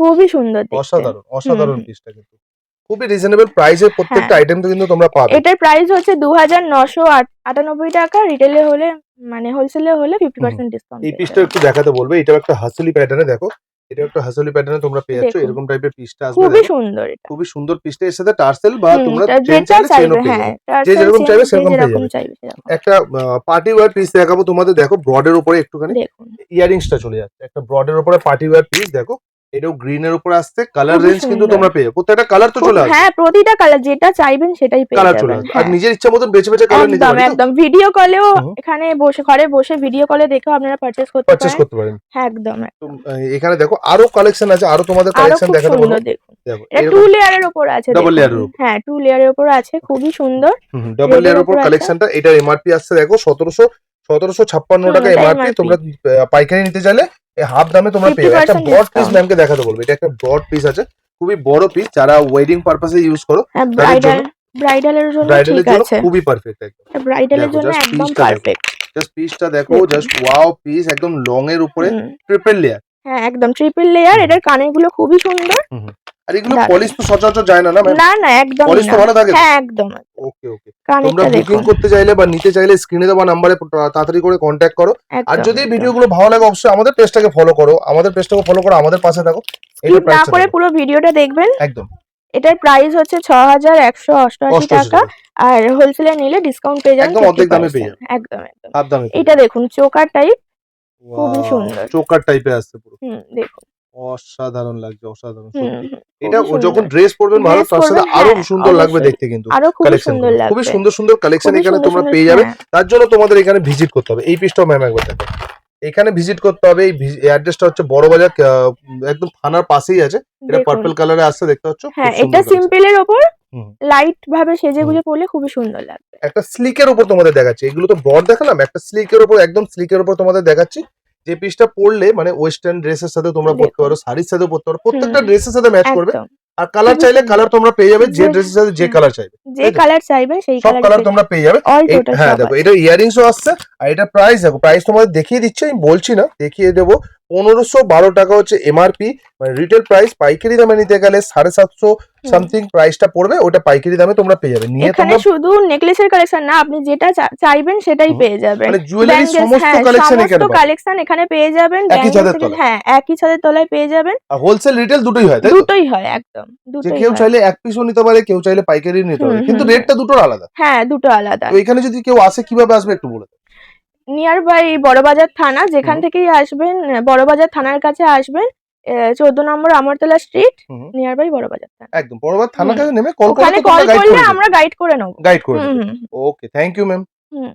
খুবই সুন্দর দেখতে। অসাধারণ অসাধারণ পিসটা কিন্তু। খুবই রিজনেবল প্রাইসে প্রত্যেকটা আইটেম তো কিন্তু তোমরা পাবে। এটার প্রাইস হচ্ছে দু হাজার নশো আটানব্বই টাকা। রিটেলে হলে মানে হোলসেলে হলে ফিফটি পার্সেন্ট ডিসকাউন্ট এই পিসটা একটু দেখাতে বলবে। এটা একটা হাসলি প্যাটার্নে দেখো। এটা একটা হাসলি প্যাটার্নে তোমরা পেয়ে যাচ্ছ। এরকম টাইপের পিসটা আসবে। খুবই সুন্দর এটা। খুবই সুন্দর পিসটা এর সাথে টার্সেল বা তোমরা চেন চাইলে চেনও চাইবে পেয়ে হ্যাঁ যে যেরকম চাইবে সেরকম পেয়ে যাবে। একটা পার্টি ওয়্যার পিস দেখাবো তোমাদের। দেখো ব্রডের উপরে একটুখানি ইয়ারিংসটা চলে যাচ্ছে। একটা ব্রডের উপরে পার্টি ওয়্যার পিস দেখো। এটাও গ্রিন এর উপরে আসছে কালার খুবই রেঞ্জ কিন্তু সুন্দর। তোমরা পেয়ে। প্রত্যেকটা কালার তো চলে আসবে। হ্যাঁ প্রতিটা কালার যেটা চাইবেন সেটাই পেয়ে কালার চলে আসবে। আর হ্যাঁ। নিজের ইচ্ছা মতন বেছে বেছে কালার নিতে একদম একদম। ভিডিও কলেও এখানে বসে ঘরে বসে ভিডিও কলে দেখেও আপনারা পারচেস করতে পারেন। করতে পারেন। হ্যাঁ একদম এখানে দেখো আরও কালেকশন আছে আরও তোমাদের কালেকশন দেখাতে বলব দেখো এটা টু লেয়ারের উপর আছে Double দেখুন। উপর। হ্যাঁ টু লেয়ারের উপর আছে খুবই সুন্দর। ডাবল red এর লেয়ার উপর। কালেকশনটা এটার এমআরপি আসছে দেখো সতেরোশো সতেরোশো ছাপ্পান্ন টাকা এমআরপি তোমরা পাইকারি নিতে চাইলে এই হাফ দামে তোমরা পেয়ে। একটা 50% ব্রড পিস। ম্যামকে দেখাতে বলব। এটা একটা ব্রড পিস আছে। খুবই বড় পিস যারা ওয়েডিং পারপাসে ইউজ করো হ্যাঁ তাদের জন্য- ব্রাইডালের জন্য ঠিক আছে। খুবই পারফেক্ট একদম। ব্রাইডালের জন্য একদম। পারফেক্ট জাস্ট পিসটা দেখো জাস্ট ওয়াও পিস একদম লং এর উপরে ট্রিপল লেয়ার হ্যাঁ একদম ট্রিপল লেয়ার এটার কানেরগুলো খুবই সুন্দর। আর এগুলো। পলিশ তো সচরাচর যায় না না না না একদম পলিশ তো ভালো থাকে হ্যাঁ একদম। তোমরা বুকিং করতে চাইলে বা নিতে চাইলে স্ক্রিনে দেওয়া নাম্বারে তাড়াতাড়ি করে কন্ট্যাক্ট করো। আর যদি। ভিডিওগুলো ভালো লাগে অবশ্যই আমাদের পেজটাকে ফলো করো। আমাদের পেজটাকে ফলো করো আমাদের পাশে থাকো। এটা প্রাইস করে পুরো ভিডিওটা দেখবেন। একদম। এটার প্রাইস হচ্ছে ছ হাজার একশো অষ্টআশি টাকা। আর হোলসেলে নিলে ডিসকাউন্ট পেয়ে যাবেন একদম অর্ধেক দামে পেয়ে যাবেন। একদম একদম। এটা দেখুন চোকার টাইপ খুবই সুন্দর। চোকার টাইপে আসছে পুরো। হুম দেখুন। অসাধারণ লাগছে অসাধারণ। এটা যখন ড্রেস পরবেন ভালো তার সাথে আরও হ্যাঁ, সুন্দর লাগবে দেখতে কিন্তু খুবই কালেকশন সুন্দর খুবই সুন্দর সুন্দর কালেকশন এখানে তোমরা পেয়ে যাবে। হ্যাঁ, তার জন্য তোমাদের এখানে ভিজিট করতে হবে। এই পিসটাও ম্যাম একবার দেখো। এখানে ভিজিট করতে হবে। এই অ্যাড্রেসটা হচ্ছে বড় বাজার একদম থানার পাশেই আছে। এটা। পার্পল কালারে আসছে দেখতে পাচ্ছ? হ্যাঁ এটা। সিম্পলের ওপর লাইট ভাবে সেজে গুজে পরলে খুবই সুন্দর লাগবে। একটা স্লিকের উপর তোমাদের দেখাচ্ছি। এগুলো তো ব্রড দেখালাম একটা স্লিকের উপর একদম স্লিকের উপর তোমাদের দেখাচ্ছি। যে পিসটা পড়লে মানে ওয়েস্টার্ন ড্রেসের সাথে তোমরা পড়তে পারো শাড়ির সাথে পড়তে পারো প্রত্যেকটা। ড্রেসের সাথে ম্যাচ করবে। আর কালার চাইলে কালার তোমরা পেয়ে যাবে যে ড্রেসের সাথে যে কালার চাইবে যে কালার চাইবে সেই সব কালার তোমরা পেয়ে যাবে। হ্যাঁ দেখো এটা ইয়ারিংসও আসছে আর এটা প্রাইস দেখো প্রাইস তোমাদের দেখিয়ে দিচ্ছি আমি বলছি না দেখিয়ে দেবো। পনেরোশো বারো টাকা হচ্ছে এমআরপি মানে রিটেল প্রাইস পাইকারি দামে নিতে গেলে সাড়ে সাতশো সামথিং প্রাইসটা পড়বে ওটা পাইকারি দামে তোমরা পেয়ে যাবে। নিয়ে এখানে শুধু নেকলেসের কালেকশন না আপনি যেটা চাইবেন সেটাই পেয়ে যাবেন। মানে জুয়েলারি সমস্ত হ্যাঁ, কালেকশন এখানে কালেকশন এখানে পেয়ে যাবেন। একই ছাদের তলায়। হ্যাঁ একই ছাদের তলায় পেয়ে যাবেন। আর হোলসেল রিটেল দুটোই হয় তাই দুটোই হয় একদম দুটোই কেউ চাইলে এক পিসও নিতে পারে কেউ চাইলে পাইকারি নিতে পারে কিন্তু রেটটা দুটোর আলাদা। হ্যাঁ দুটো আলাদা। তো এখানে যদি কেউ আসে কীভাবে আসবে একটু বলে দাও। নিয়ার বাই বড়বাজার থানা যেখান থেকেই আসবেন বড়বাজার থানার কাছে আসবেন চোদ্দ নম্বর Amratala street. Near by Burrabazar থানা। একদম বড়বাজার থানার কাছে নেমে কল করলে কল করলে করে আমরা গাইড করে নেব। গাইড করে okay thank you ma'am hmm.